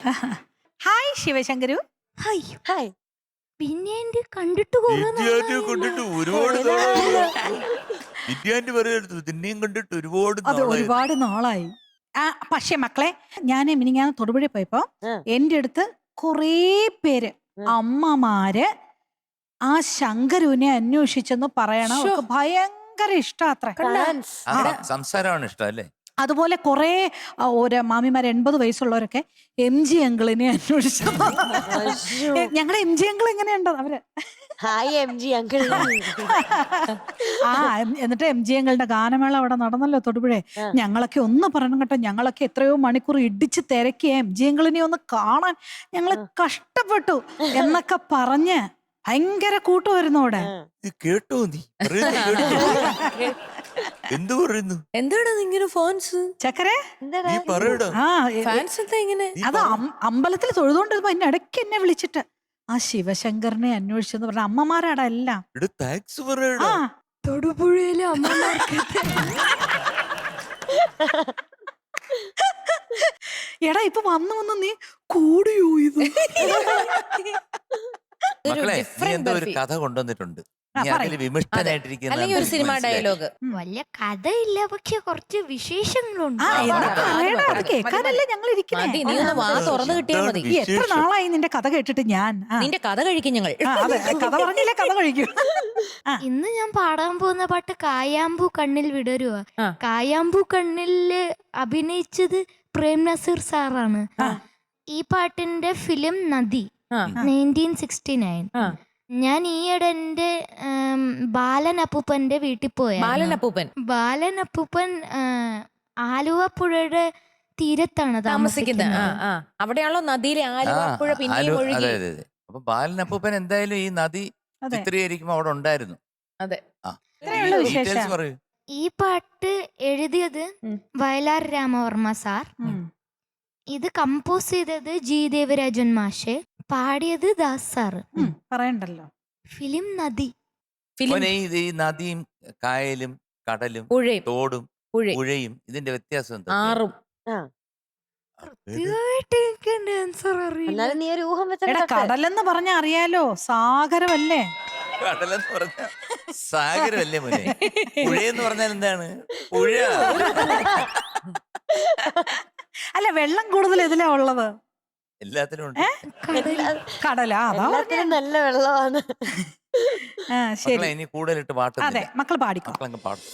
Hi ശിവശങ്കരു. Hi. Hi. പിന്നെ എന്റെ കണ്ടിട്ട് കുറെ. കണ്ടിട്ട് ഒരുപാട് വിദ്യാന്റി നിന്നെയും കണ്ടിട്ട് ഒരുപാട് അത് നാളായി. ഒരുപാട് നാളായി. ആ പക്ഷേ മക്കളെ ഞാൻ മിനിങ്ങാന്ന് തൊടുപുഴ പോയപ്പോ ആ. എന്റെ അടുത്ത് കുറേ പേര്. അമ്മമാര് ആ ശങ്കരുവിനെ അന്വേഷിച്ചെന്ന് പറയണം. അവർക്ക് ഭയങ്കര ഇഷ്ടാത്രേ അത്ര. ആ, സംസാരമാണ് ഇഷ്ടം അല്ലേ? അതുപോലെ കുറെ ഒരു മാമിമാർ എൺപത് വയസ്സുള്ളവരൊക്കെ എം ജി അങ്കിളിനെ അന്വേഷിച്ചു. ഞങ്ങളുടെ എം ജി അങ്കിൾ എങ്ങനെയുണ്ടോ അവർ? Hi M G uncle. ആ എന്നിട്ട് എം ജി അങ്കിളിന്റെ ഗാനമേള അവിടെ നടന്നല്ലോ തൊടുപുഴേ. ഞങ്ങളൊക്കെ ഒന്ന് പറയണം കേട്ടോ. ഞങ്ങളൊക്കെ എത്രയോ മണിക്കൂർ ഇടിച്ച് തിരക്കിയ എം ജി അങ്കിളിനെ ഒന്ന് കാണാൻ ഞങ്ങൾ കഷ്ടപ്പെട്ടു എന്നൊക്കെ പറഞ്ഞ് ഭയങ്കര കൂട്ടുമായിരുന്നു അവിടെ. ഇത് കേട്ടോ നീ? എന്ത് പറയുന്നു? എന്താണ് ഇങ്ങനെ ഫോൺസ് ചക്കരെ? നീ പറയടാ. ആ എ- ഫാൻസ് എന്താ ഇങ്ങനെ? അത് അം- അമ്പലത്തിൽ തൊഴുതോണ്ടിരുമ്പോ എന്നെ ഇടയ്ക്ക് എന്നെ വിളിച്ചിട്ട് ആ ശിവശങ്കറിനെ അന്വേഷിച്ചെന്ന് പറഞ്ഞ അമ്മമാരാടാ എല്ലാം. എടാ താങ്ക്സ് ആ. പറയടാ തൊടുപുഴയിലെ അമ്മമാർക്ക് എടാ ഇപ്പൊ വന്നു വന്ന് നീ കൂടിയോ ഇത്? മക്കളെ നീ എന്തോ ഒരു കഥ കൊണ്ടുവന്നിട്ടുണ്ട്. അല്ലെങ്കിൽ ഒരു സിനിമ ഡയലോഗ്. വലിയ കഥയില്ല പക്ഷെ കുറച്ച് വിശേഷങ്ങളുണ്ട്. കേൾക്കാനല്ലേ ഞങ്ങൾ തുറന്നു മതി. എത്ര നാളായി നിന്റെ കഥ കേട്ടിട്ട് ഞാൻ? നിന്റെ കഥ കഴിക്കും ഞങ്ങൾ. കഥ പറഞ്ഞില്ലേ കഥ കഴിക്കും. ഇന്ന് ഞാൻ പാടാൻ പോകുന്ന പാട്ട് കായാമ്പൂ കണ്ണിൽ വിടരുവ. കായാമ്പൂ കണ്ണിൽ അഭിനയിച്ചത് പ്രേം നസീർ സാറാണ്. ഈ പാട്ടിന്റെ film Nadhi. Nineteen sixty nine. ഞാൻ ഈയിടെ എന്റെ ബാലൻ അപ്പൂപ്പന്റെ വീട്ടിൽ പോയ ബാലൻ അപ്പൂപ്പൻ. ബാലൻ അപ്പൂപ്പൻ ആലുവ പുഴയുടെ തീരത്താണ് താമസിക്കുന്നത്. ആ. അവിടെയാണല്ലോ നദിയിലെ ആലുവ അതെ അപ്പൊ ബാലനപ്പൂപ്പൻ എന്തായാലും ഈ നദി ചിത്രീകരിക്കുമ്പോ അവിടെ ഉണ്ടായിരുന്നു. അതെ. ഈ പാട്ട് എഴുതിയത് വയലാർ രാമവർമ്മ സാർ. ഇത് കമ്പോസ് ചെയ്തത് ജി ദേവരാജൻ മാഷ്. പാടിയത് ദാസ് സാറ്. ഉം, പറയണ്ടല്ലോ. ഫിലിം നദി. ഫിലിം മോനെ ഇത് ഈ നദിയും കായലും കടലും പുഴയും. തോടും പുഴയും. പുഴയും ഇതിന്റെ വ്യത്യാസം എന്താ ആറും. കൃത്യമായിട്ട് എനിക്ക് എന്റെ ആൻസർ അറിയില്ല. എന്നാലും നീ ഒരു ഊഹം എടാ വെച്ചിട്ട് കടലെന്ന് പറഞ്ഞ അറിയാലോ സാഗരമല്ലേ? കടലെന്ന് പറഞ്ഞ സാഗരമല്ലേ മോനെ? പുഴയെന്ന് പറഞ്ഞാൽ എന്താണ്? പുഴ. അല്ല വെള്ളം കൂടുതൽ ഇതിലാ ഉള്ളത്. എല്ലാത്തിലും ഉണ്ട്. കടല അതാ എല്ലാത്തിനും നല്ല വെള്ളമാണ്. ആ ശരി. മക്കളെ ഇനി കൂടുതലിട്ട് അതെ മക്കൾ പാടിക്കോ. മക്കളങ്ങ് പാടും.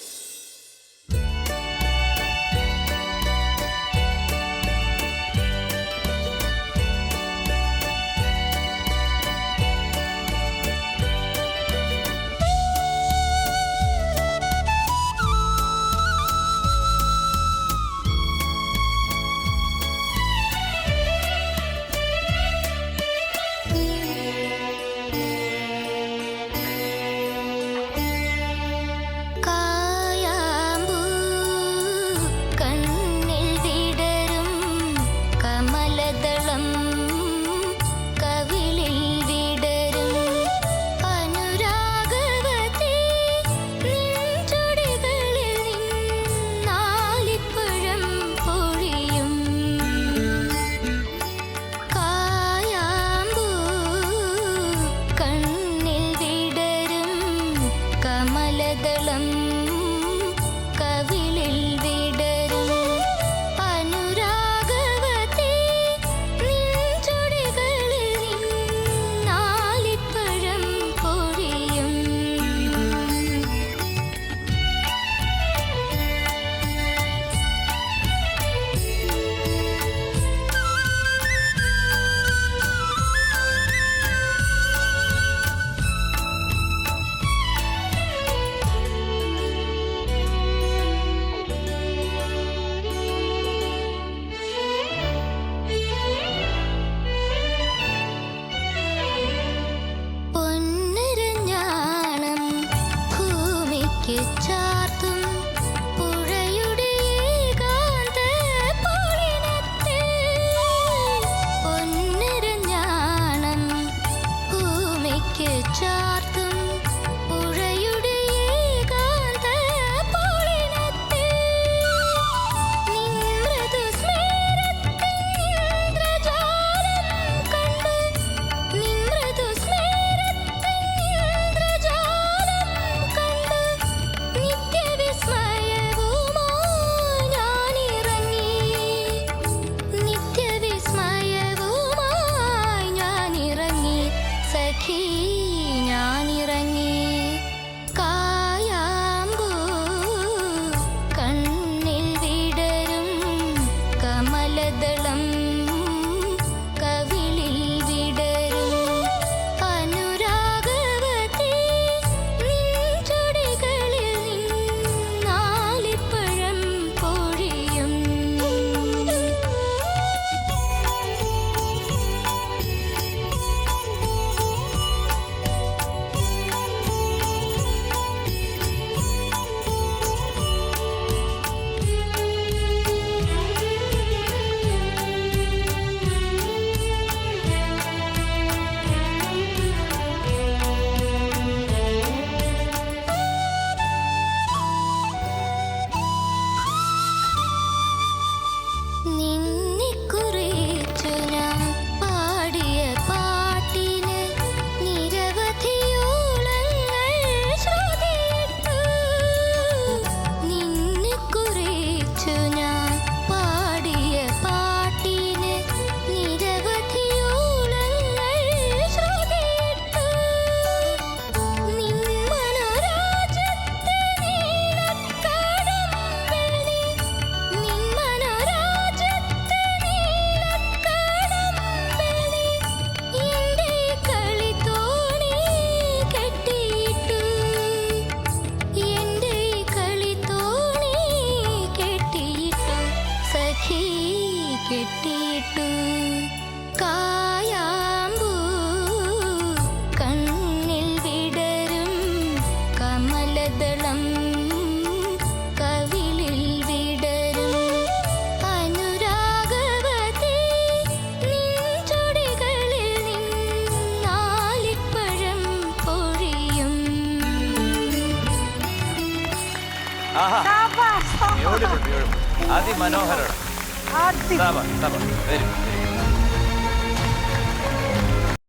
Beautiful beautiful. അതിമനോഹരം very very.